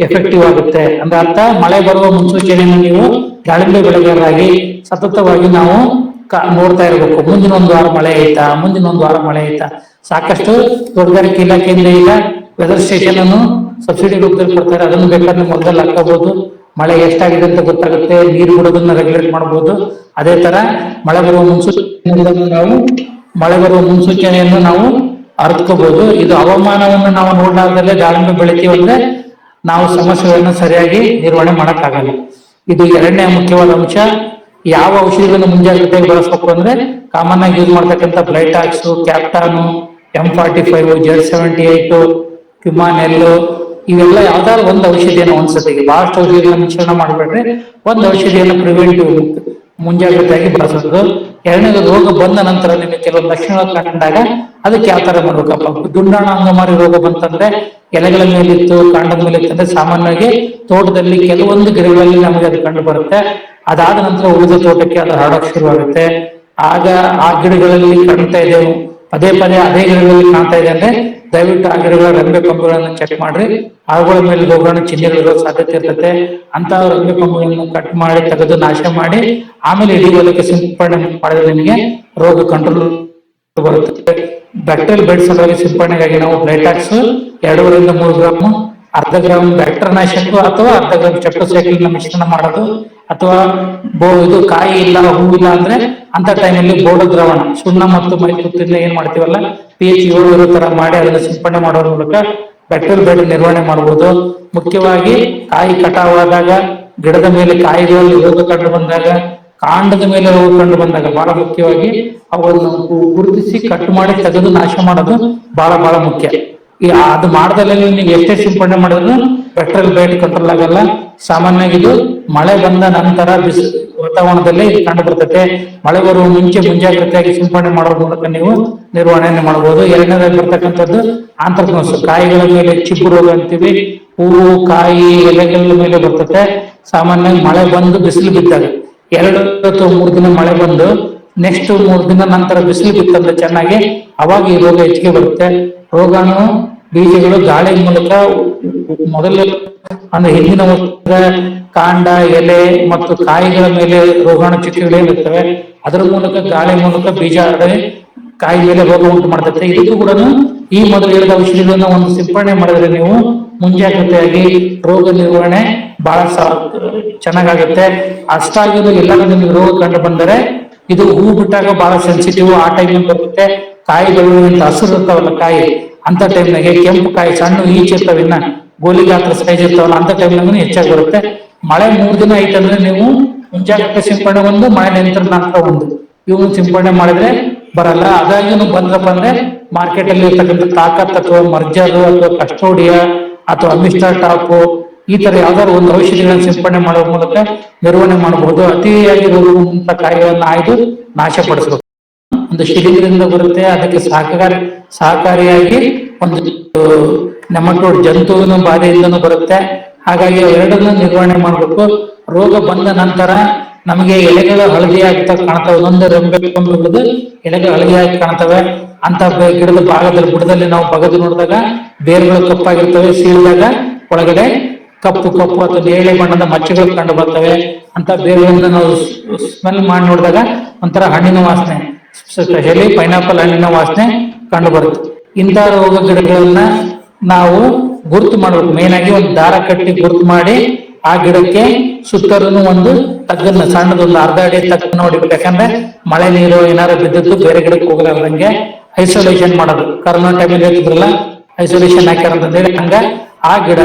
ಎಫೆಕ್ಟಿವ್ ಆಗುತ್ತೆ. ಅಂದ್ರೆ ಅರ್ಥ, ಮಳೆ ಬರುವ ಮುನ್ಸೂಚನೆಯನ್ನು ನೀವು ದಾಳಿಂಬೆ ಬೆಳೆಗಾರರಾಗಿ ಸತತವಾಗಿ ನಾವು ನೋಡ್ತಾ ಇರಬೇಕು. ಮುಂದಿನ ಒಂದು ವಾರ ಮಳೆ ಐತಾ? ಮುಂದಿನ ಒಂದು ವಾರ ಮಳೆ ಐತಾ? ಸಾಕಷ್ಟು ತೋಟಗಾರಿಕೆ ಇಲಾಖೆಯಿಂದ ಈಗ ವೆದರ್ ಸ್ಟೇಷನ್ ಅನ್ನು ಸಬ್ಸಿಡಿ ರೂಪದಲ್ಲಿ ಕೊಡ್ತಾರೆ. ಅದನ್ನು ಬೇಕಾದ್ರೆ ಮೊದಲಲ್ಲಿ ಹಾಕೋಬಹುದು. ಮಳೆ ಎಷ್ಟಾಗಿದೆ ಅಂತ ಗೊತ್ತಾಗುತ್ತೆ. ನೀರು ಬಿಡೋದನ್ನ ರೆಗ್ಯುಲೇಟ್ ಮಾಡಬಹುದು. ಅದೇ ತರ ಮಳೆ ಬರುವ ಮುನ್ಸೂಚನೆ ನಾವು ಮಳೆ ಬರುವ ಮುನ್ಸೂಚನೆಯನ್ನು ನಾವು ಅರ್ಥಕೋಬಹುದು ಇದು ಹವಾಮಾನವನ್ನು ನಾವು ನೋಡಲಾರ್ದಲ್ಲೇ ದಾಳಿಂಬೆ ಬೆಳಿತೀವಿ ಅಂದ್ರೆ ನಾವು ಸಮಸ್ಯೆಗಳನ್ನ ಸರಿಯಾಗಿ ನಿರ್ವಹಣೆ ಮಾಡಕ್ಕಾಗಲ್ಲ. ಇದು ಎರಡನೇ ಮುಖ್ಯವಾದ ಅಂಶ. ಯಾವ ಔಷಧಿಗಳನ್ನು ಮುಂಜಾಗ್ರತೆಯಾಗಿ ಬಳಸಬೇಕು ಅಂದ್ರೆ ಕಾಮನ್ ಆಗಿ ಯೂಸ್ ಮಾಡ್ತಕ್ಕಂಥ Blitox captan M forty five Z seventy eight ಕ್ಯುಮಾನೆಲ್ಲು ಇವೆಲ್ಲ ಯಾವ್ದಾದ್ರು ಒಂದು ಔಷಧಿಯನ್ನು ಒಂದ್ಸತಿಗೆ ಬಹಳಷ್ಟು ಔಷಧಿಗಳನ್ನ ಮಿಶ್ರಣ ಮಾಡಬೇಡ್ರಿ ಒಂದು ಔಷಧಿಯನ್ನು ಪ್ರಿವೆಂಟಿವ್ ಮುಂಜಾಗ್ರತೆಯಾಗಿ ಬಳಸೋದು. ಎರಡನೇದು ರೋಗ ಬಂದ ನಂತರ ನಿಮಗೆ ಕೆಲವೊಂದು ಲಕ್ಷಣಗಳು ಕಂಡಾಗ ಅದಕ್ಕೆ ಯಾವ ತರ ಮಾಡ್ಬೇಕಪ್ಪ? ದುಂಡಾಣ ಅಂಗಮಾರಿ ರೋಗ ಬಂತಂದ್ರೆ ಎಲೆಗಳ ಮೇಲಿತ್ತು, ಕಾಂಡದ ಮೇಲೆ ಇತ್ತು ಅಂದ್ರೆ ಸಾಮಾನ್ಯವಾಗಿ ತೋಟದಲ್ಲಿ ಕೆಲವೊಂದು ಗಿಡಗಳಲ್ಲಿ ನಮಗೆ ಅದು ಕಂಡು ಬರುತ್ತೆ. ಅದಾದ ನಂತರ ಉಳಿದ ತೋಟಕ್ಕೆ ಅದು ಹರಡಕ್ ಶುರುವಾಗುತ್ತೆ. ಆಗ ಆ ಗಿಡಗಳಲ್ಲಿ ಕಾಣ್ತಾ ಇದೆ ಪದೇ ಪದೇ ಅದೇ ಗಿಡಗಳಲ್ಲಿ ಕಾಣ್ತಾ ಇದೆ ಅಂದ್ರೆ ದಯವಿಟ್ಟು ಆ ಗಿಡಗಳ ರೆಂಬೆ ಕೊಂಬುಗಳನ್ನು ಚೆಕ್ ಮಾಡ್ರಿ. ಅವುಗಳ ಮೇಲೆ ರೋಗಾಣು ಚಿಹ್ನೆಗಳಿರೋ ಸಾಧ್ಯತೆ ಇರ್ತದೆ ಅಂತ ರಂಗೆ ಕಂಬಗಳನ್ನು ಕಟ್ ಮಾಡಿ, ತೆಗೆದು ನಾಶ ಮಾಡಿ, ಆಮೇಲೆ ಇಡೀ ಹೊಲಕ್ಕೆ ಸಿಂಪಡಣೆ ಮಾಡಿದ್ರೆ ನಿಮಗೆ ರೋಗ ಕಂಟ್ರೋಲ್ ಬರುತ್ತೆ. ಬ್ಯಾಕ್ಟೀರಿಯಲ್ ಬೆಡ್ ಸಲುವಾಗಿ ಸಿಂಪಡಣೆಗಾಗಿ ನಾವು ಬ್ಲೈಟಾಕ್ಸ್ ಎರಡೂವರಿಂದ ಮೂರು ಗ್ರಾಮ್, ಅರ್ಧ ಗ್ರಾಮ್ ಬ್ಯಾಕ್ಟರ್ ನಾಶಕ ಅಥವಾ ಅರ್ಧ ಗ್ರಾಮ್ ಚಕ್ರಸೈಕಲ್ ಮಿಶ್ರಣ ಮಾಡೋದು. ಅಥವಾ ಇದು ಕಾಯಿ ಇಲ್ಲ ಹೂವಿಲ್ಲ ಅಂದ್ರೆ ಅಂತ ಟೈಮಲ್ಲಿ ಬೋರ್ಡ ದ್ರವಣ, ಸುಣ್ಣ ಮತ್ತು ಮೈ ತುತ್ತಿಂದ ಏನ್ ಮಾಡ್ತೀವಲ್ಲ? ಪಿ ಎಚ್ ಏಳು ಇರೋ ತರ ಮಾಡಿ ಅದನ್ನ ಸಿಂಪಡಣೆ ಮಾಡೋದ್ರ ಮೂಲಕ ಬ್ಯಾಕ್ಟೀರಿಯಲ್ ಬೆಡ್ ನಿರ್ವಹಣೆ ಮಾಡಬಹುದು ಮುಖ್ಯವಾಗಿ ಕಾಯಿ ಕಟಾವಾದಾಗ, ಗಿಡದ ಮೇಲೆ ಕಾಯಿಗಳಲ್ಲಿ ರೋಗ ಕಂಡು ಬಂದಾಗ, ಕಾಂಡದ ಮೇಲೆ ರೋಗ ಕಂಡು ಬಂದಾಗ ಬಹಳ ಮುಖ್ಯವಾಗಿ ಅವನ್ನು ಗುರುತಿಸಿ ಕಟ್ ಮಾಡಿ ತೆಗೆದು ನಾಶ ಮಾಡೋದು ಬಹಳ ಬಹಳ ಮುಖ್ಯ. ಅದು ಮಾಡ್ದಲ್ಲೇ ನೀವು ಎಷ್ಟೇ ಸಿಂಪಡಣೆ ಮಾಡಿದ್ರು ಪೆಟ್ರೋಲ್ ಬೇಟ್ ಕಂಟ್ರೋಲ್ ಆಗಲ್ಲ. ಸಾಮಾನ್ಯವಾಗಿ ಇದು ಮಳೆ ಬಂದ ನಂತರ ಬಿಸಿ ವಾತಾವರಣದಲ್ಲೇ ಇದು ಕಂಡು ಬರ್ತೈತೆ ಮಳೆ ಬರುವ ಮುಂಚೆ ಮುಂಜಾಗ್ರತೆಯಾಗಿ ಸಿಂಪಡಣೆ ಮಾಡೋದ್ರ ಮೂಲಕ ನೀವು ನಿರ್ವಹಣೆಯನ್ನು ಮಾಡಬಹುದು. ಎರಡನೇದಾಗಿ ಬರ್ತಕ್ಕಂಥದ್ದು ಆಂತ್ರಕ್ನೋಸ್ ಕಾಯಿಗಳ ಮೇಲೆ ಚಿಪ್ಪು ರೋಗ ಅಂತೀವಿ. ಹೂವು, ಕಾಯಿ, ಎಲೆಗಳ ಮೇಲೆ ಬರ್ತತೆ. ಸಾಮಾನ್ಯವಾಗಿ ಮಳೆ ಬಂದು ಬಿಸಿಲು ಬಿದ್ದಾಗ. ಎರಡು ಅಥವಾ ಮೂರು ದಿನ ಮಳೆ ಬಂದು ನೆಕ್ಸ್ಟ್ ಮೂರು ದಿನ ನಂತರ ಬಿಸಿಲು ಬಿತ್ತಂದ್ರೆ ಚೆನ್ನಾಗಿ ಅವಾಗ ಈ ರೋಗ ಹೆಚ್ಚಿಗೆ ಬರುತ್ತೆ. ರೋಗಾಣು ಬೀಜಗಳು ಗಾಳಿ ಮೂಲಕ ಮೊದಲ ಅಂದ್ರೆ ಹಿಂದಿನ ವರ್ಷದ ಕಾಂಡ, ಎಲೆ ಮತ್ತು ಕಾಯಿಗಳ ಮೇಲೆ ರೋಗಾಣು ಚುಕ್ಕಿಗಳೇನಿರ್ತವೆ ಅದರ ಮೂಲಕ ಗಾಳಿ ಮೂಲಕ ಬೀಜ ಹರಡಿ ಕಾಯಿ ಮೇಲೆ ರೋಗ ಉಂಟು ಮಾಡ್ತೈತೆ. ಇದಕ್ಕೂ ಕೂಡ ಈ ಮೊದಲು ಹೇಳಿದ ಔಷಧಿಗಳನ್ನ ಒಂದು ಸಿಂಪಡಣೆ ಮಾಡಿದ್ರೆ ನೀವು ಮುಂಜಾಗ್ರತೆಯಾಗಿ ರೋಗ ನಿರ್ವಹಣೆ ಬಹಳ ಚೆನ್ನಾಗಾಗುತ್ತೆ. ಅಷ್ಟಾಗಿದ್ದು ಎಲ್ಲರೂ ನಿಮಗೆ ರೋಗ ಕಂಡು ಬಂದರೆ ಇದು ಹೂ ಬಿಟ್ಟಾಗ ಬಹಳ ಸೆನ್ಸಿಟಿವ್ ಆ ಟೈಮ್ ಬರುತ್ತೆ. ಕಾಯಿಗಳು ಇಂತ ಹಸಿರು ಇರ್ತಾವಲ್ಲ ಕಾಯಿ, ಅಂತ ಟೈಮ್ನಾಗೆ ಕೆಂಪು ಕಾಯಿ ಸಣ್ಣ ಈಚ್ ಗೋಲಿ ಗಾತ್ರ ಸೈಜ್ ಇರ್ತಾವಲ್ಲ, ಅಂತ ಟೈಮ್ನಾಗೂ ಹೆಚ್ಚಾಗಿ ಬರುತ್ತೆ. ಮಳೆ ಮೂರ್ ದಿನ ಐತಂದ್ರೆ ನೀವು ಮುಂಜಾಗ್ರತೆ ಸಿಂಪಡಣೆ ಒಂದು, ಮಳೆ ನಿಯಂತ್ರಣ ಅಂತ ಒಂದು. ಇವು ಸಿಂಪಡಣೆ ಮಾಡಿದ್ರೆ ಬರಲ್ಲ. ಅದಾಗಿ ಬಂದ್ರಪ್ಪ ಅಂದ್ರೆ ಮಾರ್ಕೆಟ್ ಅಲ್ಲಿ ಇರ್ತಕ್ಕಂಥ ತಾಕತ್ ಅಥವಾ ಮರ್ಜರ್ ಅಥವಾ ಕಸ್ಟೋಡಿಯಾ ಅಥವಾ ಅಮಿಸ್ಟರ್ ಟಾಪ್ ಈ ತರ ಯಾವ್ದಾದ್ರು ಒಂದು ಔಷಧಿಗಳನ್ನ ಸಿಂಪಡಣೆ ಮಾಡುವ ಮೂಲಕ ನಿರ್ವಹಣೆ ಮಾಡಬಹುದು. ಅತಿಯಾಗಿ ರೋಗವಂತ ಕಾರ್ಯವನ್ನು ಆಯ್ದು ನಾಶಪಡಿಸಬೇಕು. ಒಂದು ಶಿಲೀಂಧ್ರದಿಂದ ಬರುತ್ತೆ. ಅದಕ್ಕೆ ಸಹಕಾರಿ, ಸಹಕಾರಿಯಾಗಿ ಒಂದು ನೆಮಟೋಡ್ ಜಂತುವಿನ ಬಾಧೆಯಿಂದನೂ ಬರುತ್ತೆ. ಹಾಗಾಗಿ ಎರಡನ್ನೂ ನಿರ್ವಹಣೆ ಮಾಡಬೇಕು. ರೋಗ ಬಂದ ನಂತರ ನಮಗೆ ಎಲೆಗಳು ಹಳದಿ ಆಗ್ತಾ ಕಾಣ್ತವೆ. ಒಂದೊಂದು ರೆಂಬೆ ಕೊಂಬೆ ಎಲೆಗಳು ಹಳದಿಯಾಗಿ ಕಾಣ್ತವೆ. ಅಂತ ಗಿಡದ ಭಾಗದಲ್ಲಿ, ಬುಡದಲ್ಲಿ ನಾವು ಬಗದು ನೋಡಿದಾಗ ಬೇರುಗಳು ಕಪ್ಪಾಗಿರ್ತವೆ. ಸೀಳಿದಾಗ ಒಳಗಡೆ ಕಪ್ಪು ಕಪ್ಪು ಅಥವಾ ನೇಳೆ ಬಣ್ಣದ ಮಚ್ಚೆಗಳು ಕಂಡು ಬರ್ತವೆ. ಅಂತ ಬೇರುಗಳನ್ನ ನಾವು ಸ್ಮೆಲ್ ಮಾಡಿ ನೋಡಿದಾಗ ಒಂಥರ ಹಣ್ಣಿನ ವಾಸನೆ ಸ್ಪೆಷಲಿ ಪೈನಾಪಲ್ ಹಣ್ಣಿನ ವಾಸನೆ ಕಂಡು ಬರುತ್ತೆ. ಇಂತಹ ರೋಗ ಗಿಡಗಳನ್ನ ನಾವು ಗುರುತು ಮಾಡಬೇಕು. ಮೇನ್ ಆಗಿ ಒಂದು ದಾರ ಕಟ್ಟಿ ಗುರುತು ಮಾಡಿ ಆ ಗಿಡಕ್ಕೆ ಸುತ್ತಲೂ ಒಂದು ತಗ್ಗನ್ನ, ಸಣ್ಣದೊಂದು ಅರ್ಧ ಅಡಿ ತಗ್ಗನ್ನ ಹೊಡಿಬೇಕು. ಯಾಕಂದ್ರೆ ಮಳೆ ನೀರು ಏನಾದ್ರು ಬಿದ್ದದ್ದು ಬೇರೆ ಗಿಡಕ್ಕೆ ಹೋಗಲಾರ್ದಂಗೆ ಐಸೋಲೇಷನ್ ಮಾಡೋದು. ಕರೋನಾ ಟೈಮಲ್ಲಿ ಹೇಳ್ತಿದ್ರಲ್ಲ ಐಸೋಲೇಷನ್ ಹಾಕ್ಯಾರ ಹೇಳಿ ಹಂಗ ಆ ಗಿಡ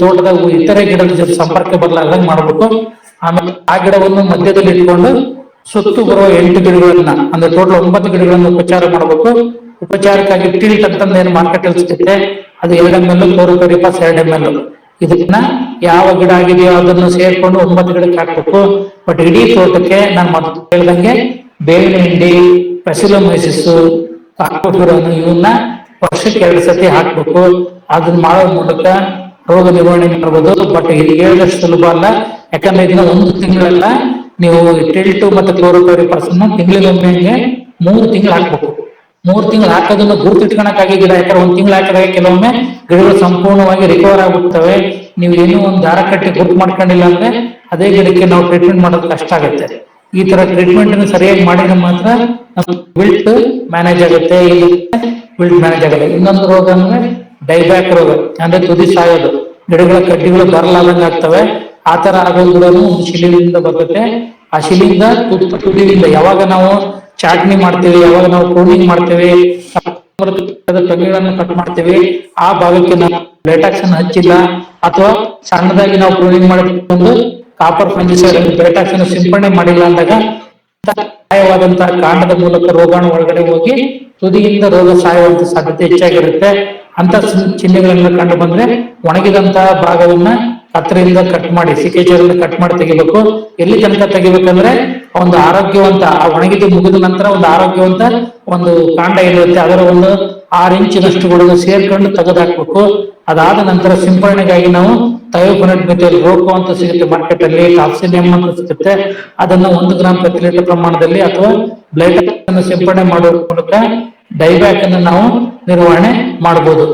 ತೋಟದ ಇತರೆ ಗಿಡದ ಜೊತೆ ಸಂಪರ್ಕ ಬರಲಾರ್ದಂಗ್ ಮಾಡ್ಬೇಕು. ಆಮೇಲೆ ಆ ಗಿಡವನ್ನು ಮಧ್ಯದಲ್ಲಿ ಇಟ್ಕೊಂಡು ಸುತ್ತು ಬರುವ ಎಂಟು ಗಿಡಗಳನ್ನ, ಅಂದ್ರೆ ಟೋಟಲ್ ಒಂಬತ್ತು ಗಿಡಗಳನ್ನು ಉಪಚಾರ ಮಾಡಬೇಕು. ಉಪಚಾರಕ್ಕಾಗಿ ಟಿಲ್ಟ್ ಅಂತಂದು ಏನು ಮಾರ್ಕೆಟ್ ಅಲ್ಲಿ ಸಿಗುತ್ತೆ ಅದು ಎರಡು ಎಂ ಎಲ್ ಕ್ಲೋರೋಪೆರಿಪಾಸ್ ಎರಡು ಎಂ ಎಲ್ ಇದನ್ನ ಯಾವ ಗಿಡ ಆಗಿದೆಯೋ ಅದನ್ನು ಸೇರ್ಕೊಂಡು ಒಂಬತ್ತು ಗಿಡಕ್ಕೆ ಹಾಕ್ಬೇಕು. ಬಟ್ ಇಡೀ ತೋಟಕ್ಕೆ ನಾನು ಮೊದಲು ಹೇಳ್ದಂಗೆ ಬೇವಿನ ಹಿಂಡಿ, ಪೆಸಿಲೋಮೈಸಿಸ್ ಕಾಕೋಫಿರೋನು ಇವನ್ನ ವರ್ಷಕ್ಕೆ ಎರಡು ಸತಿ ಹಾಕ್ಬೇಕು. ಅದನ್ನ ಮಾಡೋ ಮೂಲಕ ರೋಗ ನಿರ್ವಹಣೆ ಮಾಡ್ಬೋದು. ಬಟ್ ಇದು ಹೇಳಿದಷ್ಟು ಸುಲಭ ಅಲ್ಲ. ಯಾಕಂದ್ರೆ ಇದನ್ನ ಒಂದು ತಿಂಗಳಲ್ಲ ನೀವು ಟಿಲ್ಟು ಮತ್ತೆ ಕ್ಲೋರೋಪೆರಿಪಾಸ್ ಅನ್ನ ತಿಂಗಳಿಗೊಮ್ಮೆ ಮೂರು ತಿಂಗಳು ಹಾಕ್ಬೇಕು. ಮೂರ್ ತಿಂಗಳು ಹಾಕೋದನ್ನು ಗುರುತಿಟ್ಕೊಳಕ್ಕಾಗಿ ಗಿಡ ಯಾಕಂದ್ರೆ ಒಂದ್ ತಿಂಗಳು ಹಾಕಿದಾಗ ಕೆಲವೊಮ್ಮೆ ಗಿಡಗಳು ಸಂಪೂರ್ಣವಾಗಿ ರಿಕವರ್ ಆಗುತ್ತವೆ. ನೀವು ಏನೋ ಒಂದು ದಾರ ಕಟ್ಟಿ ಗುರುತು ಮಾಡ್ಕೊಂಡಿಲ್ಲ ಅಂದ್ರೆ ಅದೇ ಗಿಡಕ್ಕೆ ನಾವು ಟ್ರೀಟ್ಮೆಂಟ್ ಮಾಡೋದು ಕಷ್ಟ ಆಗುತ್ತೆ. ಈ ತರ ಟ್ರೀಟ್ಮೆಂಟ್ ಅನ್ನು ಸರಿಯಾಗಿ ಮಾಡಿದ್ರೆ ಮಾತ್ರ ವಿಲ್ಟ್ ಮ್ಯಾನೇಜ್ ಆಗುತ್ತೆ. ವಿಲ್ಟ್ ಮ್ಯಾನೇಜ್ ಆಗುತ್ತೆ ಇನ್ನೊಂದು ರೋಗ ಅಂದ್ರೆ ಡೈಬ್ಯಾಕ್ ರೋಗ. ಅಂದ್ರೆ ತುದಿ ಸಾಯೋದು. ಗಿಡಗಳ ಕಡ್ಡಿಗಳು ಬರಲಾದಂಗೆ ಆಗ್ತವೆ. ಆ ತರ ಆಗೋದ್ರೂ ಶಿಲಿಂದ ಬರುತ್ತೆ. ಆ ಶಿಲಿಂದ ತುದಿಯಿಂದ ಯಾವಾಗ ನಾವು ಚಾಟ್ನಿ ಮಾಡ್ತೇವೆ, ಯಾವಾಗ ನಾವು ಕೋಡಿಂಗ್ ಮಾಡ್ತೇವೆ ಟೊಂಗಿಗಳನ್ನು ಕಟ್ ಮಾಡ್ತೇವೆ, ಆ ಭಾಗಕ್ಕೆ ನಾವು ಅನ್ನು ಹಚ್ಚಿಲ್ಲ. ಅಥವಾ ಸಣ್ಣದಾಗಿ ನಾವು ಕೋಡಿಂಗ್ ಮಾಡಿಕೊಂಡು ಕಾಪರ್ ಫಂಜಿಸೈಡ್ ಅನ್ನು ಸಿಂಪಡಣೆ ಮಾಡಿಲ್ಲ ಅಂದಾಗ ಸಹಾಯವಾದಂತಹ ಕಾಂಡದ ಮೂಲಕ ರೋಗಾಣು ಒಳಗಡೆ ಹೋಗಿ ತುದಿಯಿಂದ ರೋಗ ಸಾಯುವಂತ ಸಾಧ್ಯತೆ ಹೆಚ್ಚಾಗಿರುತ್ತೆ. ಅಂತ ಚಿಹ್- ಚಿಹ್ನೆಗಳನ್ನ ಕಂಡು ಬಂದ್ರೆ ಒಣಗಿದಂತಹ ಭಾಗವನ್ನ ಕತ್ತರಿಯಿಂದ ಕಟ್ ಮಾಡಿ ಸಿಕೇಜರಿಂದ ಕಟ್ ಮಾಡಿ ತೆಗಿಬೇಕು. ಎಲ್ಲಿ ತನಕ ತೆಗಿಬೇಕಂದ್ರೆ ಒಂದು ಆರೋಗ್ಯವಂತ, ಆ ಒಣಗಿದ್ದು ಮುಗಿದ ನಂತರ ಒಂದು ಆರೋಗ್ಯವಂತ ಒಂದು ಕಾಂಡ ಇರುತ್ತೆ. ಅದರ ಒಂದು ಆರು ಇಂಚಿನಷ್ಟು ಗುಡುಗು ಸೇರ್ಕೊಂಡು ತೆಗೆದಾಕ್ಬೇಕು. ಅದಾದ ನಂತರ ಸಿಂಪರಣೆಗಾಗಿ ನಾವು ಥಯೋಕೊನೆಟ್ ಮೆಥಿಲ್ ರೋಕೋ ಅಂತ ಸಿಗುತ್ತೆ ಮಾರ್ಕೆಟ್ ಅಲ್ಲಿ ಟಾಪ್ಸಿನಿಯಂ ಅಂತ ಸಿಗುತ್ತೆ. ಅದನ್ನ ಒಂದು ಗ್ರಾಮ್ ಪ್ರತಿ ಲೀಟರ್ ಪ್ರಮಾಣದಲ್ಲಿ ಅಥವಾ ಬ್ಲೈಟ್ ಅನ್ನು ಸಿಂಪಡಣೆ ಮಾಡುವ ಮೂಲಕ ಡೈಬ್ಯಾಕ್ ಅನ್ನು ನಾವು ನಿರ್ವಹಣೆ ಮಾಡಬಹುದು